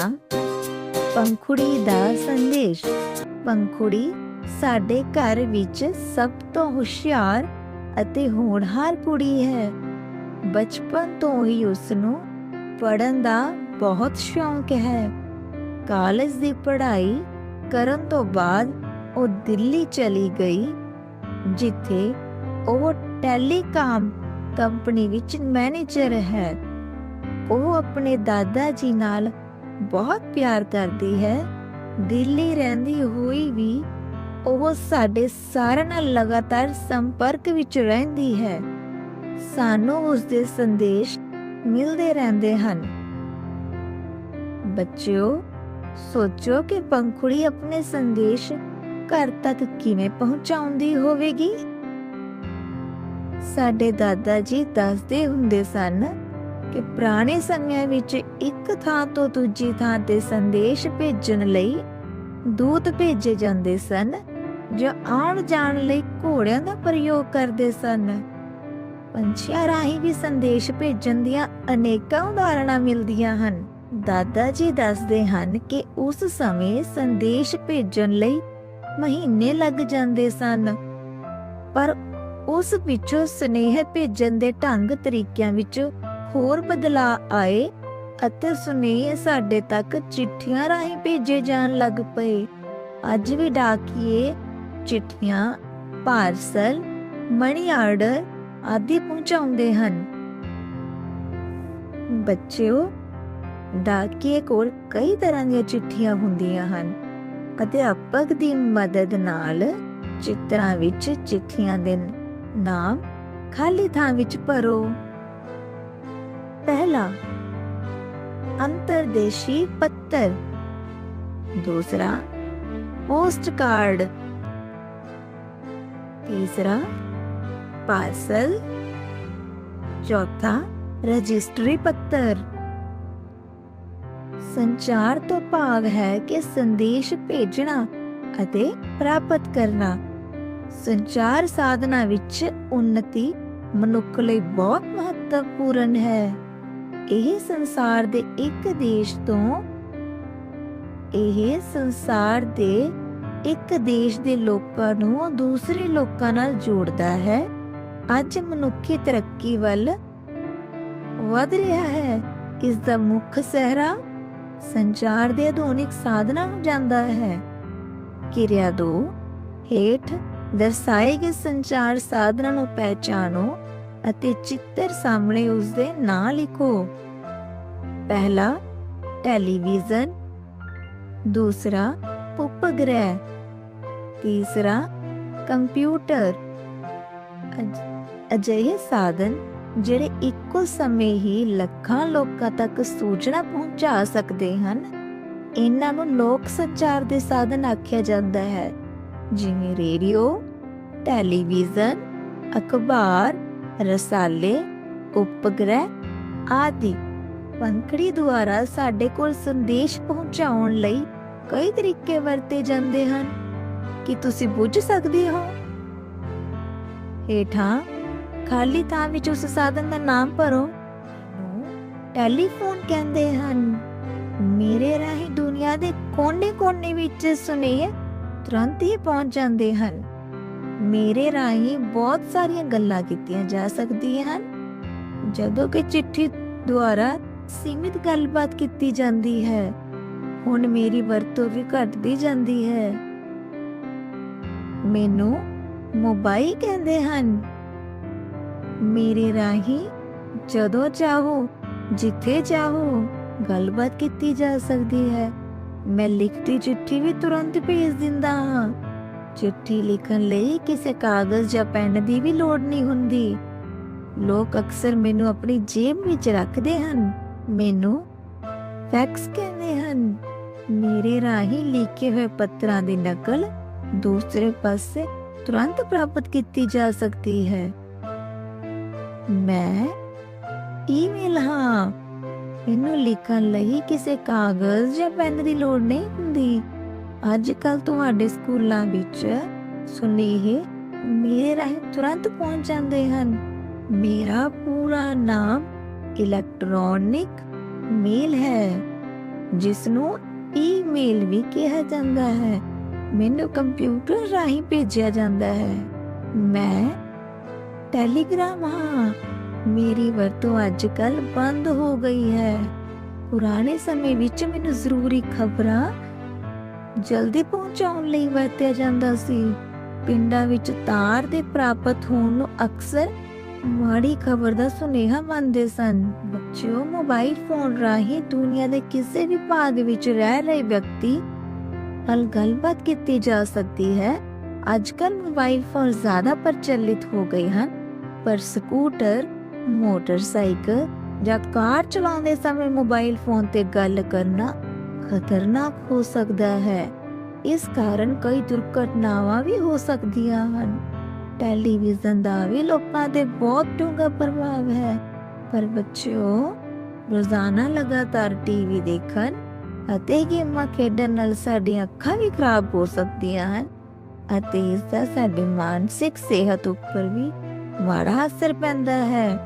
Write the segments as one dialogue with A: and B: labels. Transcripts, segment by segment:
A: ਹਾਂ ਪੰਖੁੜੀ ਦਾ ਸੰਦੇਸ਼। ਪੰਖੁੜੀ ਸਾਡੇ ਘਰ ਵਿੱਚ ਸਭ ਤੋਂ ਹੁਸ਼ਿਆਰ ਅਤੇ ਹੋਣਹਾਰ ਕੁੜੀ ਹੈ। ਬਚਪਨ ਤੋਂ ਹੀ ਉਸ ਨੂੰ ਪੜਨ ਦਾ ਬਹੁਤ ਸ਼ੌਂਕ ਹੈ। ਕਾਲਜ ਦੀ ਪੜ੍ਹਾਈ ਕਰਨ ਤੋਂ ਬਾਅਦ ਉਹ ਦਿੱਲੀ ਚਲੀ ਗਈ, ਜਿੱਥੇ ਉਹ ਟੈਲੀਕਾਮ ਕੰਪਨੀ ਵਿੱਚ ਮੈਨੇਜਰ ਹੈ। ਉਹ ਆਪਣੇ ਦਾਦਾ ਜੀ ਨਾਲ ਬਹੁਤ ਪਿਆਰ ਕਰਦੀ ਹੈ। ਦਿੱਲੀ ਰਹਿੰਦੀ ਹੋਈ ਵੀ ਉਹ ਸਾਡੇ ਸਾਰਿਆਂ ਨਾਲ ਲਗਾਤਾਰ ਸੰਪਰਕ ਵਿੱਚ ਰਹਿੰਦੀ ਹੈ। ਸਾਨੂੰ ਉਸ ਦੇ ਸੰਦੇਸ਼ ਮਿਲਦੇ ਰਹਿੰਦੇ ਹਨ। ਬੱਚਿਓ, ਸੋਚੋ ਕਿ ਪੰਖੁੜੀ ਆਪਣੇ ਸੰਦੇਸ਼ ਘਰ ਤੱਕ ਕਿਵੇਂ ਪਹੁੰਚਾਉਂਦੀ ਹੋਵੇਗੀ? ਸਾਡੇ ਦਾਦਾ ਜੀ ਦੱਸਦੇ ਹੁੰਦੇ ਸਨ ਕਿ ਪੁਰਾਣੇ ਸਮਿਆਂ ਵਿੱਚ ਇੱਕ ਥਾਂ ਤੋਂ ਦੂਜੀ ਥਾਂ ਤੇ ਸੰਦੇਸ਼ ਭੇਜਣ ਲਈ ਦੂਤ ਭੇਜੇ ਜਾਂਦੇ ਸਨ, ਜੋ ਆਉਣ ਜਾਣ ਲਈ ਘੋੜਿਆਂ ਦਾ ਪ੍ਰਯੋਗ ਕਰਦੇ ਸਨ। ਪੰਛੀਆਂ ਰਾਹੀਂ ਵੀ ਸੰਦੇਸ਼ ਭੇਜਣ ਦੀਆਂ ਅਨੇਕਾਂ ਉਦਾਹਰਣਾਂ ਮਿਲਦੀਆਂ ਹਨ। ਦਾਦਾ ਜੀ ਦੱਸਦੇ ਹਨ ਕਿ ਉਸ ਸਮੇਂ ਸੰਦੇਸ਼ ਭੇਜਣ ਲਈ ਮਹੀਨੇ ਲੱਗ ਜਾਂਦੇ ਸਨ, ਪਰ ਉਸ ਵਿੱਚੋਂ ਸੁਨੇਹ ਭੇਜਣ ਦੇ ਢੰਗ ਤਰੀਕਿਆਂ ਵਿੱਚ ਹੋਰ ਬਦਲਾ ਆਏ ਅਤੇ ਸੁਨੇਹੇ ਸਾਡੇ ਤੱਕ ਚਿੱਠੀਆਂ ਰਾਹੀਂ ਭੇਜੇ ਜਾਣ ਲੱਗ ਪਏ। ਅੱਜ ਵੀ ਡਾਕੀਏ, ਚਿੱਠੀਆਂ, ਪਾਰਸਲ, ਮਨੀ ਆਰਡਰ ਆਦਿ ਪਹੁੰਚਾਉਂਦੇ ਹਨ। ਬੱਚਿਓ, ਡਾਕੀਏ ਕੋਲ ਕਈ ਤਰ੍ਹਾਂ ਦੀਆਂ ਚਿੱਠੀਆਂ ਹੁੰਦੀਆਂ ਹਨ। ਅਧਿਆਪਕ ਦੀ ਮਦਦ ਨਾਲ ਚਿੱਤਰਾਂ ਵਿੱਚ ਚਿੱਠੀਆਂ ਦੇ ਨਾਮ ਖਾਲੀ ਥਾਂ ਵਿੱਚ ਭਰੋ। ਪਹਿਲਾ ਅੰਤਰਦੇਸ਼ੀ ਪੱਤਰ ਦੂਸਰਾ ਪੋਸਟ ਕਾਰਡ ਤੀਸਰਾ ਪਾਰਸਲ ਚੌਥਾ ਰਜਿਸਟਰੀ ਪੱਤਰ ਸੰਚਾਰ ਤੋਂ ਭਾਵ ਹੈ ਕਿ ਸੰਦੇਸ਼ ਭੇਜਣਾ ਅਤੇ ਪ੍ਰਾਪਤ ਕਰਨਾ ਸੰਚਾਰ ਸਾਧਨਾ ਵਿੱਚ ਉન્નਤੀ ਮਨੁੱਖ ਲਈ ਬਹੁਤ ਮਹੱਤਵਪੂਰਨ ਹੈ ਇਹ ਸੰਸਾਰ ਦੇ ਇੱਕ ਦੇਸ਼ ਤੋਂ, ਇਹ ਸੰਸਾਰ ਦੇ ਇੱਕ ਦੇਸ਼ ਦੇ ਲੋਕਾਂ ਨੂੰ ਦੂਸਰੇ ਲੋਕਾਂ ਨਾਲ ਜੋੜਦਾ ਹੈ। ਅੱਜ ਮਨੁੱਖੀ ਤਰੱਕੀ ਵੱਲ ਵਧ ਰਿਹਾ ਹੈ। ਇਸ ਦਾ ਮੁੱਖ ਸਹਿਰਾ ਸੰਚਾਰ ਦੇ ਆਧੁਨਿਕ ਸਾਧਨਾਂ ਨੂੰ ਜਾਂਦਾ ਹੈ। ਕਿਰਿਆ 2 ਹੇਠ ਦਰਸਾਏ ਗਏ ਸੰਚਾਰ ਸਾਧਨਾਂ ਨੂੰ ਪਹਿਚਾਨੋ ਅਤੇ ਚਿੱਤਰ ਸਾਹਮਣੇ ਉਸ ਦੇ ਨਾਂ ਲਿਖੋ। ਪਹਿਲਾ, ਟੈਲੀਵਿਜ਼ਨ। ਦੂਸਰਾ, ਉਪਗ੍ਰਹਿ। ਤੀਸਰਾ, ਕੰਪਿਊਟਰ। ਅਜਿਹੇ ਸਾਧਨ ਜਿਹੜੇ ਇੱਕੋ ਸਮੇਂ ਹੀ ਲੱਖਾਂ ਲੋਕਾਂ ਤੱਕ ਸੂਚਨਾ ਪਹੁੰਚਾ ਸਕਦੇ ਹਨ, ਇਹਨਾਂ ਨੂੰ ਲੋਕ ਸੰਚਾਰ ਦੇ ਸਾਧਨ ਆਖਿਆ ਜਾਂਦਾ ਹੈ। ਜਿਵੇਂ ਰੇਡੀਓ, ਟੈਲੀਵਿਜ਼ਨ, ਅਖਬਾਰ ਰਸਾਲੇ, ਉਪਗ੍ਰਹਿ ਆਦਿ। ਪੰਖੜੀ ਦੁਆਰਾ ਸਾਡੇ ਕੋਲ ਸੰਦੇਸ਼ ਪਹੁੰਚਾਉਣ ਲਈ ਕਈ ਤਰੀਕੇ ਵਰਤੇ ਜਾਂਦੇ ਹਨ। ਕੀ ਤੁਸੀਂ ਬੁੱਝ ਸਕਦੇ ਹੋ? ਹੇਠਾਂ, ਖਾਲੀ ਥਾਂ ਵਿੱਚ ਉਸ ਸਾਧਨ ਦਾ ਨਾਮ ਭਰੋ। ਟੈਲੀਫੋਨ ਕਹਿੰਦੇ ਹਨ। ਮੇਰੇ ਰਾਹੀਂ ਦੁਨੀਆ ਦੇ ਕੋਨੇ-ਕੋਨੇ ਵਿੱਚ ਸੁਨੇਹੇ ਤੁਰੰਤ ਹੀ ਪਹੁੰਚ ਜਾਂਦੇ ਹਨ। ਮੇਰੇ ਰਾਹੀਂ ਬਹੁਤ ਸਾਰੀਆਂ ਗੱਲਾਂ ਕੀਤੀਆਂ ਜਾ ਸਕਦੀਆਂ ਹਨ। ਜਦੋਂ ਕਿ ਚਿੱਠੀ ਦੁਆਰਾ ਸੀਮਿਤ ਗੱਲਬਾਤ ਕੀਤੀ ਜਾਂਦੀ ਹੈ, ਹੁਣ ਮੇਰੀ ਵਰਤੋਂ ਵੀ ਘਟਦੀ ਜਾਂਦੀ ਹੈ। ਮੈਨੂੰ ਮੋਬਾਈਲ ਕਹਿੰਦੇ ਹਨ। ਮੇਰੇ ਰਾਹੀਂ ਜਦੋਂ ਚਾਹੋ, ਜਿੱਥੇ ਚਾਹੋ ਗੱਲਬਾਤ ਕੀਤੀ ਜਾ ਸਕਦੀ ਹੈ। ਮੈਂ ਲਿਖਤੀ ਚਿੱਠੀ ਵੀ ਤੁਰੰਤ ਭੇਜ ਦਿੰਦਾ ਹਾਂ। ਚਿੱਠੀ ਲਿਖਣ ਲਈ ਕਿਸੇ ਕਾਗਜ਼ ਜਾਂ ਪੈਨ ਦੀ ਵੀ ਲੋੜ ਨਹੀਂ ਹੁੰਦੀ। ਲੋਕ ਅਕਸਰ ਮੈਨੂੰ ਆਪਣੀ ਜੇਬ ਵਿੱਚ ਰੱਖਦੇ ਹਨ। ਮੈਨੂੰ ਫੈਕਸ ਕਹਿੰਦੇ ਹਨ, ਮੇਰੇ ਰਾਹੀਂ ਲਿਖੇ ਹੋਏ ਪੱਤਰਾਂ ਦੀ ਨਕਲ ਦੂਸਰੇ ਪਾਸੇ ਤੁਰੰਤ ਪ੍ਰਾਪਤ ਕੀਤੀ ਜਾ ਸਕਦੀ ਹੈ। ਮੈਂ ਈਮੇਲ, ਹਾਂ ਇਹਨੂੰ ਲਿਖਣ ਲਈ ਕਿਸੇ ਕਾਗਜ਼ ਜਾਂ ਪੈਨ ਦੀ ਲੋੜ ਨਹੀਂ ਹੁੰਦੀ। ਅੱਜ ਕੱਲ ਤੁਹਾਡੇ ਸਕੂਲਾਂ ਵਿੱਚ ਸੁਨੇਹੇ ਮੇਰੇ ਰਾਹੀਂ ਤੁਰੰਤ ਪਹੁੰਚ ਜਾਂਦੇ ਹਨ। ਮੇਰਾ ਪੂਰਾ ਨਾਮ ਇਲੈਕਟ੍ਰੋਨਿਕ ਮੇਲ ਹੈ ਜਿਸ ਨੂੰ ਈਮੇਲ ਵੀ ਕਿਹਾ ਜਾਂਦਾ ਹੈ। ਮੈਨੂੰ ਕੰਪਿਊਟਰ ਰਾਹੀਂ ਭੇਜਿਆ ਜਾਂਦਾ ਹੈ। ਮੈਂ ਟੈਲੀਗ੍ਰਾਮ ਹਾਂ। ਮੇਰੀ ਵਰਤੋਂ ਅੱਜ ਕੱਲ ਬੰਦ ਹੋ ਗਈ ਹੈ। ਪੁਰਾਣੇ ਸਮੇਂ ਵਿੱਚ ਮੈਨੂੰ ਜ਼ਰੂਰੀ ਖਬਰਾਂ ਜਲਦੀ ਪਹੁੰਚਾਉਣ ਲਈ ਵਰਤਿਆ ਜਾਂਦਾ ਸੀ। ਪਿੰਡਾਂ ਵਿੱਚ ਤਾਰ ਦੇ ਪ੍ਰਾਪਤ ਹੋਣ ਨੂੰ ਅਕਸਰ ਮਾੜੀ ਖਬਰ ਦਾ ਸੁਨੇਹਾ ਮੰਨਦੇ ਸਨ। ਬੱਚਿਓ, ਮੋਬਾਈਲ ਫੋਨ ਰਾਹੀਂ ਦੁਨੀਆ ਦੇ ਕਿਸੇ ਵੀ ਭਾਗ ਵਿੱਚ ਰਹਿ ਰਹੇ ਵਿਅਕਤੀ ਨਾਲ ਗੱਲਬਾਤ ਕੀਤੀ ਜਾ ਸਕਦੀ ਹੈ। ਅੱਜ ਕੱਲ ਮੋਬਾਈਲ ਫੋਨ ਜ਼ਿਆਦਾ ਪ੍ਰਚਲਿਤ ਹੋ ਗਏ ਹਨ, ਪਰ ਸਕੂਟਰ, ਮੋਟਰਸਾਈਕਲ ਜਾਂ ਕਾਰ ਚਲਾਉਂਦੇ ਸਮੇਂ ਮੋਬਾਈਲ ਫੋਨ ਤੇ ਗੱਲ ਕਰਨਾ ਖਤਰਨਾਕ ਹੋ ਸਕਦਾ ਹੈ। ਇਸ ਕਾਰਨ ਕਈ ਦੁਰਘਟਨਾਵਾਂ ਵੀ ਹੋ ਸਕਦੀਆਂ ਹਨ। ਟੈਲੀਵਿਜ਼ਨ ਦਾ ਵੀ ਲੋਕਾਂ ਤੇ ਬਹੁਤ ਡੂੰਘਾ ਪ੍ਰਭਾਵ ਹੈ। ਪਰ ਬੱਚਿਓ, ਰੋਜ਼ਾਨਾ ਲਗਾਤਾਰ ਟੀਵੀ ਦੇਖਣ ਅਤੇ ਗੇਮਾਂ ਖੇਡਣ ਨਾਲ ਸਾਡੀਆਂ ਅੱਖਾਂ ਵੀ ਖਰਾਬ ਹੋ ਸਕਦੀਆਂ ਹਨ ਅਤੇ ਇਸ ਦਾ ਸਾਡੀ ਮਾਨਸਿਕ ਸਿਹਤ ਉੱਪਰ ਵੀ ਮਾੜਾ ਅਸਰ ਪੈਂਦਾ ਹੈ।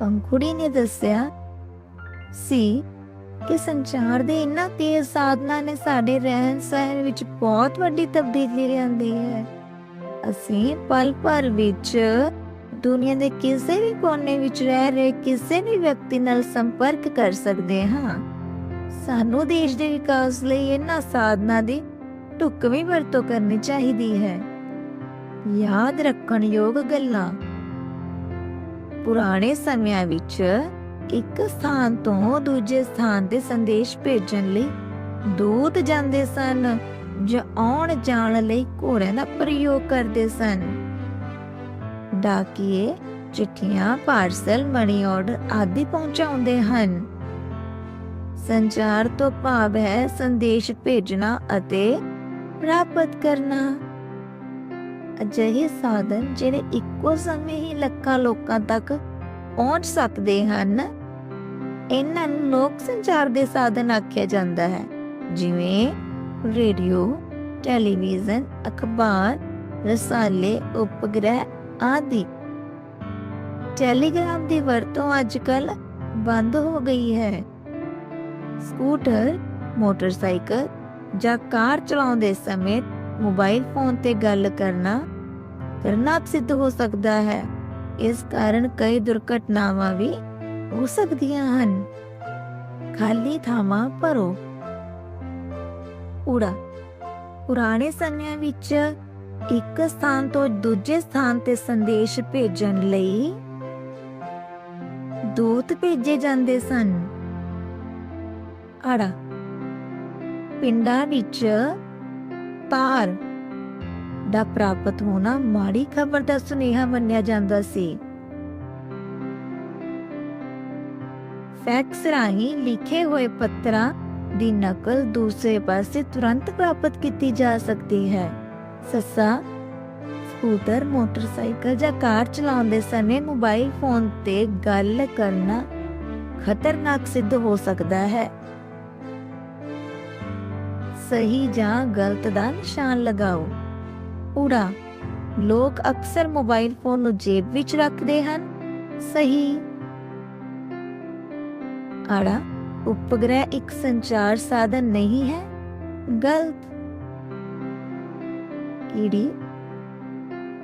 A: ਪੰਖੁੜੀ ਨੇ ਦੱਸਿਆ, ਸੀ ਕਿ ਸੰਚਾਰ ਦੇ ਇਨ੍ਹਾਂ ਤੇਜ਼ ਸਾਧਨਾਂ ਨੇ ਸਾਡੇ ਰਹਿਣ ਸਹਿਣ ਵਿੱਚ ਬਹੁਤ ਵੱਡੀ ਤਬਦੀਲੀ ਲਿਆਂਦੀ ਹੈ। ਅਸੀਂ ਪਲ ਭਰ ਵਿੱਚ ਦੁਨੀਆ ਦੇ ਕਿਸੇ ਵੀ ਕੋਨੇ ਵਿੱਚ ਰਹਿ ਰਹੇ ਕਿਸੇ ਵੀ ਵਿਅਕਤੀ ਨਾਲ ਸੰਪਰਕ ਕਰ ਸਕਦੇ ਹਾਂ। ਸਾਨੂੰ ਦੇਸ਼ ਦੇ ਵਿਕਾਸ ਲਈ ਇਹਨਾਂ ਸਾਧਨਾਂ ਦੀ ਢੁਕਵੀਂ ਵਰਤੋਂ ਕਰਨੀ ਚਾਹੀਦੀ ਹੈ। ਯਾਦ ਰੱਖਣ ਯੋਗ ਗੱਲਾਂ। ਪੁਰਾਣੇ ਸਮਿਆਂ ਵਿੱਚ ਇੱਕ ਸਥਾਨ ਤੋਂ ਦੂਜੇ ਸਥਾਨ ਤੇ ਸੰਦੇਸ਼ ਭੇਜਣ ਲਈ ਦੂਤ ਜਾਂਦੇ ਸਨ ਜਾਂ ਆਉਣ ਜਾਣ ਲਈ ਘੋੜਿਆਂ ਦਾ ਪ੍ਰਯੋਗ ਕਰਦੇ ਸਨ। ਡਾਕੀਏ, ਚਿੱਠੀਆਂ, ਪਾਰਸਲ, ਮਨੀ ਆਰਡਰ ਆਦਿ ਪਹੁੰਚਾਉਂਦੇ ਹਨ। ਸੰਚਾਰ ਤੋਂ ਭਾਵ ਹੈ ਸੰਦੇਸ਼ ਭੇਜਣਾ ਅਤੇ ਪ੍ਰਾਪਤ ਕਰਨਾ। ਅਜਿਹੇ ਸਾਧਨ ਜਿਹੜੇ ਇੱਕੋ ਸਮੇਂ ਹੀ ਲੱਖਾਂ ਲੋਕਾਂ ਤੱਕ ਪਹੁੰਚ ਸਕਦੇ ਹਨ। ਇਹਨਾਂ ਨੂੰ ਲੋਕ ਸੰਚਾਰ ਦੇ ਸਾਧਨ ਆਖਿਆ ਜਾਂਦਾ ਹੈ। ਜਿਵੇਂ ਰੇਡੀਓ, ਟੈਲੀਵਿਜ਼ਨ, ਅਖਬਾਰ, ਰਸਾਲੇ, ਉਪਗ੍ਰਹਿ ਆਦਿ। ਟੈਲੀਗ੍ਰਾਮ ਦੀ ਵਰਤੋਂ ਅੱਜਕੱਲ ਬੰਦ ਹੋ ਗਈ ਹੈ। ਸਕੂਟਰ, ਮੋਟਰਸਾਈਕਲ ਜਾਂ ਕਾਰ ਚਲਾਉਂਦੇ ਸਮੇਂ ਮੋਬਾਈਲ ਫੋਨ ਤੇ ਗੱਲ ਕਰਨਾ ਕਰਨਾ ਸਿੱਧ ਹੋ ਸਕਦਾ ਹੈ। ਇਸ ਕਾਰਨ ਕਈ ਦੁਰਘਟਨਾਵਾਂ ਵੀ ਹੋ ਸਕਦੀਆਂ ਹਨ। ਖਾਲੀ ਥਾਵਾਂ ਭਰੋ। ਊੜਾ ਪੁਰਾਣੇ ਸਮਿਆਂ ਵਿੱਚ ਇੱਕ ਸਥਾਨ ਤੋਂ ਦੂਜੇ ਸਥਾਨ ਤੇ ਸੰਦੇਸ਼ ਭੇਜਣ ਲਈ ਦੂਤ ਭੇਜੇ ਜਾਂਦੇ ਸਨ। ਆੜਾ ਪਿੰਡਾਂ ਵਿੱਚ ਤਾਰ ਦਾ ਪ੍ਰਾਪਤ ਹੋਣਾ ਮਾੜੀ ਖਬਰ ਦਾ ਸੁਨੇਹਾ ਮੰਨਿਆ ਜਾਂਦਾ ਸੀ। ਫੈਕਸ ਰਾਹੀਂ ਲਿਖੇ ਹੋਏ ਪੱਤਰਾਂ ਦੀ ਨਕਲ ਦੂਸਰੇ ਪਾਸੇ ਤੁਰੰਤ ਪ੍ਰਾਪਤ ਕੀਤੀ ਜਾ ਸਕਦੀ ਹੈ। ਸੱਸਾ, ਸਕੂਟਰ, ਮੋਟਰਸਾਈਕਲ ਜਾਂ ਕਾਰ ਚਲਾਉਂਦੇ ਸਮੇਂ ਮੋਬਾਈਲ ਫੋਨ ਤੇ ਗੱਲ ਕਰਨਾ ਖਤਰਨਾਕ ਸਿੱਧ ਹੋ ਸਕਦਾ ਹੈ। ਸਹੀ ਜਾਂ ਗਲਤ ਦਾ ਨਿਸ਼ਾਨ ਲਗਾਓ। ਊੜਾ ਲੋਕ ਅਕਸਰ ਮੋਬਾਈਲ ਫੋਨ ਨੂੰ ਜੇਬ ਵਿੱਚ ਰੱਖਦੇ ਹਨ। ਸਹੀ ਆੜਾ ਉਪਗ੍ਰਹਿ ਇੱਕ ਸੰਚਾਰ ਸਾਧਨ ਨਹੀਂ ਹੈ ਗਲਤ ਕੀੜੀ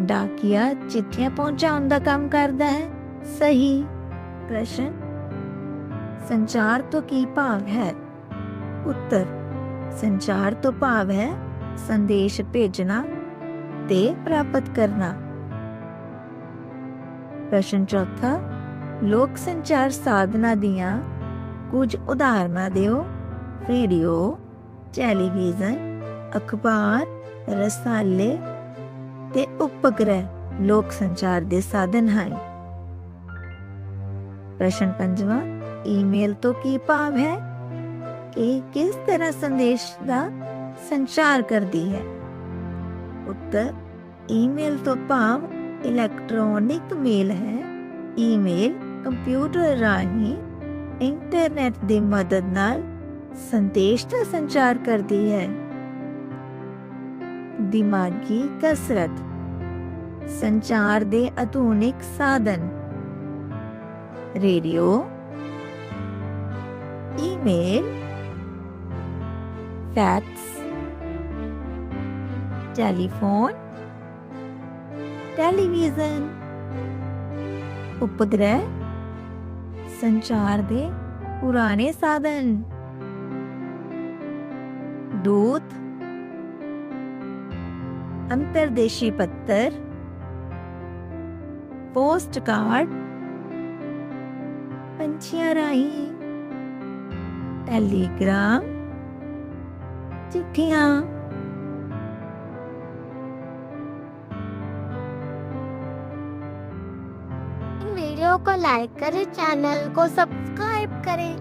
A: ਡਾਕੀਆ ਚਿੱਠੀਆਂ ਪਹੁੰਚਾਉਣ ਦਾ ਕੰਮ ਕਰਦਾ ਹੈ ਸਹੀ ਪ੍ਰਸ਼ਨ ਸੰਚਾਰ ਤੋਂ ਕੀ ਭਾਵ ਹੈ ਉੱਤਰ ਸੰਚਾਰ ਤੋਂ ਭਾਵ ਹੈ ਸੰਦੇਸ਼ ਭੇਜਣਾ ਤੇ ਪ੍ਰਾਪਤ ਕਰਨਾ ਪ੍ਰਸ਼ਨ ਚੌਥਾ ਲੋਕ ਸੰਚਾਰ ਸਾਧਨਾ ਦੀਆਂ ਕੁਝ ਉਦਾਹਰਨਾਂ ਦਿਓ। ਰੇਡੀਓ, ਟੈਲੀਵਿਜ਼ਨ, ਅਖਬਾਰ, ਰਸਾਲੇ ਤੇ ਉਪਗ੍ਰਹਿ ਲੋਕ ਸੰਚਾਰ ਦੇ ਸਾਧਨ ਹਨ। ਪ੍ਰਸ਼ਨ ਪੰਜਵਾਂ, ਈਮੇਲ ਤੋਂ ਕੀ ਭਾਵ ਹੈ? ਇਹ ਕਿਸ ਤਰ੍ਹਾਂ ਸੰਦੇਸ਼ ਦਾ ਸੰਚਾਰ ਕਰਦੀ ਹੈ? ਉੱਤਰ, ਈਮੇਲ ਤੋਂ ਭਾਵ ਇਲੈਕਟ੍ਰੋਨਿਕ ਮੇਲ ਹੈ। ਈਮੇਲ ਕੰਪਿਊਟਰ ਰਾਹੀਂ ਇੰਟਰਨੈਟ ਦੀ ਮਦਦ ਨਾਲ ਸੰਦੇਸ਼ ਦਾ ਸੰਚਾਰ ਕਰਦੀ ਹੈ। ਦਿਮਾਗੀ ਕਸਰਤ, ਸੰਚਾਰ ਦੇ ਆਧੁਨਿਕ ਸਾਧਨ, radio, email, fax, telephone, television, ਉਪਗ੍ਰਹਿ, ਸੰਚਾਰ ਦੇ पुराने साधन। दूत। अंतरदेशी पत्थर। Post card. पंछिया राही। टेलीग्राम। चिट्ठिया।
B: वीडियो को लाइक करें, चैनल को सब्सक्राइब सब्सक्राइब करें